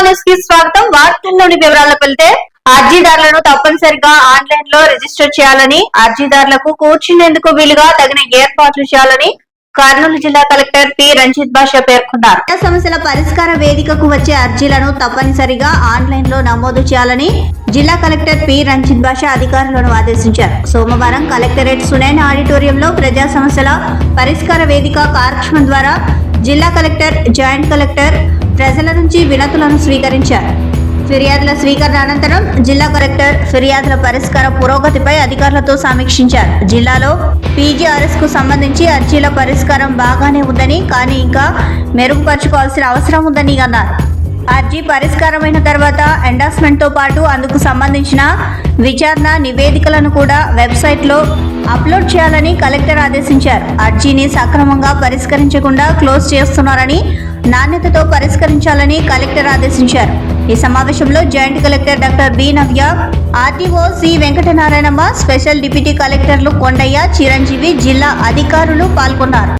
స్వాగతం. వార్తల్లోని వివరాలకు వెళ్తే అర్జీదారులను తప్పనిసరిగా ఆన్లైన్లో రిజిస్టర్ చేయాలని అర్జీదారులకు కూర్చునేందుకు వీలుగా తగిన ఏర్పాట్లు చేయాలని కర్నూలు జిల్లా కలెక్టర్ పి. రంజిత్ భాష పేర్కొన్నారు. సమస్యల పరిష్కార వేదికకు వచ్చే అర్జీలను తప్పనిసరిగా ఆన్లైన్లో నమోదు చేయాలని జిల్లా కలెక్టర్ పి. రంజిత్ భాష అధికారులను ఆదేశించారు. సోమవారం కలెక్టరేట్ సునైన్ ఆడిటోరియంలో ప్రజా సమస్యల పరిష్కార వేదిక కార్యక్రమం ద్వారా జిల్లా కలెక్టర్ జాయింట్ కలెక్టర్ నుంచి వినతులను స్వీకరించారు. ఫిర్యాదుల స్వీకరణ అనంతరం జిల్లా కలెక్టర్ ఫిర్యాదుల పరిష్కార పురోగతిపై అధికారులతో సమీక్షించారు. జిల్లాలో పీజీఆర్ఎస్కు సంబంధించి అర్జీల పరిష్కారం బాగానే ఉందని కానీ ఇంకా మెరుగుపరచుకోవాల్సిన అవసరం ఉందని అన్నారు. అర్జీ పరిష్కారమైన తర్వాత ఎండాస్మెంట్తో పాటు అందుకు సంబంధించిన విచారణ నివేదికలను కూడా వెబ్సైట్లో అప్లోడ్ చేయాలని కలెక్టర్ ఆదేశించారు. అర్జీని సక్రమంగా పరిష్కరించకుండా క్లోజ్ చేస్తున్నారని నాణ్యతతో పరిష్కరించాలని కలెక్టర్ ఆదేశించారు. ఈ సమావేశంలో joint collector doctor B Navya RTO C Venkatanarayanamma special deputy కలెక్టర్లు కొండయ్య చిరంజీవి జిల్లా అధికారులు పాల్గొన్నారు.